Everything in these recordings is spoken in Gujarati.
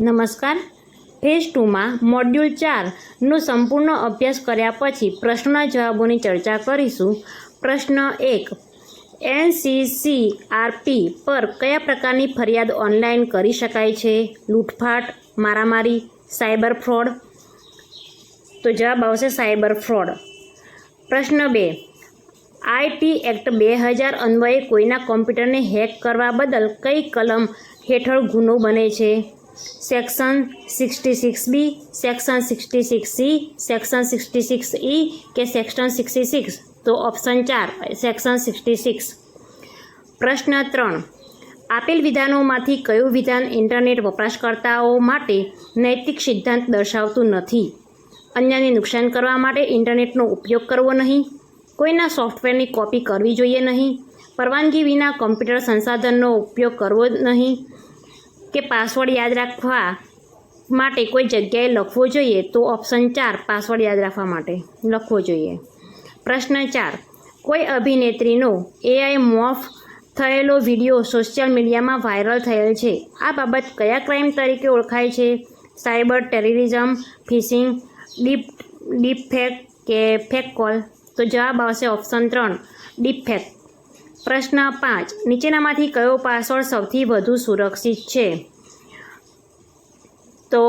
નમસ્કાર. ફેઝ ટુમાં મોડ્યુલ ચારનો સંપૂર્ણ અભ્યાસ કર્યા પછી પ્રશ્નના જવાબોની ચર્ચા કરીશું. પ્રશ્ન એક એનસીસીઆરપી પર કયા પ્રકારની ફરિયાદ ઓનલાઈન કરી શકાય છે? લૂંટફાટ, મારામારી, સાયબર ફ્રોડ? તો જવાબ આવશે સાયબર ફ્રોડ. પ્રશ્ન બે આઈટી એક્ટ બે હજાર અન્વયે કોઈના કોમ્પ્યુટરને હેક કરવા બદલ કઈ કલમ હેઠળ ગુનો બને છે? Section sixty six B section sixty six C section sixty six E કે સેક્શન સિક્સટી સિક્સ તો ઓપ્શન ચાર સેક્શન સિક્સટી સિક્સ પ્રશ્ન ત્રણ. આપેલ વિધાનોમાંથી કયું વિધાન ઇન્ટરનેટ વપરાશકર્તાઓ માટે નૈતિક સિદ્ધાંત દર્શાવતું નથી? અન્યને નુકસાન કરવા માટે ઇન્ટરનેટનો ઉપયોગ કરવો નહીં? કોઈના સોફ્ટવેરની કોપી કરવી જોઈએ નહીં? પરવાનગી વિના કમ્પ્યુટર સંસાધનનો ઉપયોગ કરવો નહીં? કે પાસવર્ડ યાદ રાખવા માટે કોઈ જગ્યાએ લખવો જોઈએ તો ઓપ્શન ચાર, પાસવર્ડ યાદ રાખવા માટે લખવો જોઈએ. પ્રશ્ન ચાર, કોઈ અભિનેત્રીનો એઆઈ મોફ થયેલો વીડિયો સોશિયલ મીડિયામાં વાયરલ થયેલ છે. આ બાબત કયા ક્રાઇમ તરીકે ઓળખાય છે? Cyber terrorism, phishing, deep deep fake કે ફેક કોલ? તો જવાબ આવશે ઓપ્શન ત્રણ, ડીપ ફેક. પ્રશ્ન પાંચ. નીચેનામાંથી કયો પાસવર્ડ સૌથી વધુ સુરક્ષિત છે? તો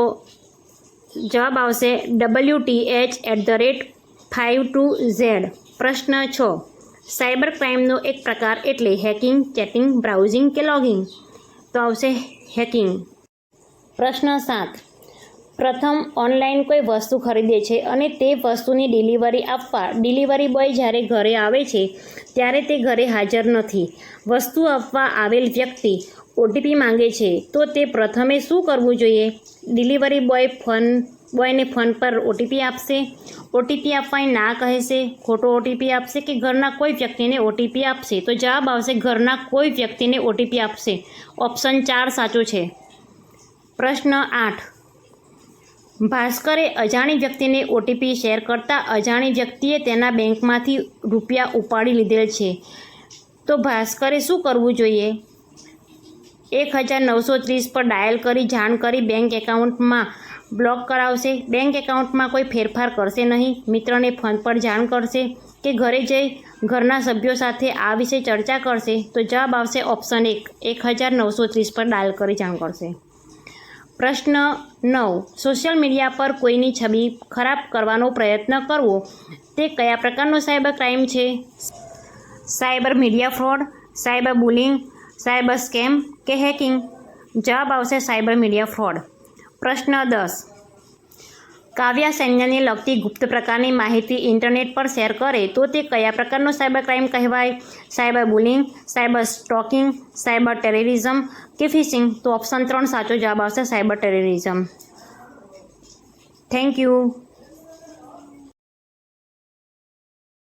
જવાબ આવશે W T H at the rate five two Z પ્રશ્ન છ. સાયબર ક્રાઇમનો એક પ્રકાર એટલે હેકિંગ, ચેટિંગ, બ્રાઉઝિંગ કે લોગિંગ? તો આવશે હેકિંગ. પ્રશ્ન સાત. પ્રથમ ઓનલાઈન કોઈ વસ્તુ ખરીદે છે અને તે વસ્તુની ડિલિવરી આપવા ડિલિવરી બોય જ્યારે ઘરે આવે છે, ત્યારે તે ઘરે હાજર નથી. વસ્તુ આપવા આવેલ વ્યક્તિ ઓટીપી માંગે છે, તો તે પ્રથમે શું કરવું જોઈએ? ડિલિવરી બોય ફોન બોયને ફોન પર ઓટીપી આપશે? ઓટીપી આપવાની ના કહેશે? ખોટો ઓટીપી આપશે કે ઘરના કોઈ વ્યક્તિને ઓટીપી આપશે? તો જવાબ આવશે ઘરના કોઈ વ્યક્તિને ઓટીપી આપશે. ઓપ્શન ચાર સાચો છે. પ્રશ્ન આઠ. ભાસ્કરે અજાણી વ્યક્તિને ઓટીપી શેર કરતાં અજાણી વ્યક્તિએ તેના બેંકમાંથી રૂપિયા ઉપાડી લીધેલ છે. તો ભાસ્કરે શું કરવું જોઈએ? એક હજાર નવસો ત્રીસ પર ડાયલ કરી જાણ કરી બેંક એકાઉન્ટમાં બ્લોક કરાવશે. બેંક એકાઉન્ટમાં કોઈ ફેરફાર કરશે નહીં. મિત્રને ફોન પર જાણ કરશે કે ઘરે જઈ ઘરના સભ્યો સાથે આ વિશે ચર્ચા કરશે. તો જવાબ આવશે ઓપ્શન એક. એક હજાર નવસો ત્રીસ પર ડાયલ કરી જાણ કરશે. પ્રશ્ન નવ. સોશિયલ મીડિયા પર કોઈની છબી ખરાબ કરવાનો પ્રયત્ન કરવો. તે કયા પ્રકારનો સાયબર ક્રાઇમ છે? Cyber media fraud, cyber bullying, cyber scam કે હેકિંગ? જવાબ આવશે સાયબર મીડિયા ફ્રોડ. પ્રશ્ન દસ. કાવ્યા સૈન્યને લગતી ગુપ્ત પ્રકારની માહિતી ઇન્ટરનેટ પર શેર કરે, તો તે કયા પ્રકારનો સાયબર ક્રાઇમ કહેવાય? Cyber bullying, cyber stalking, cyber terrorism કે ફિશિંગ? તો ઓપ્શન ત્રણ સાચો જવાબ આવશે, સાયબર ટેરરિઝમ. Thank you.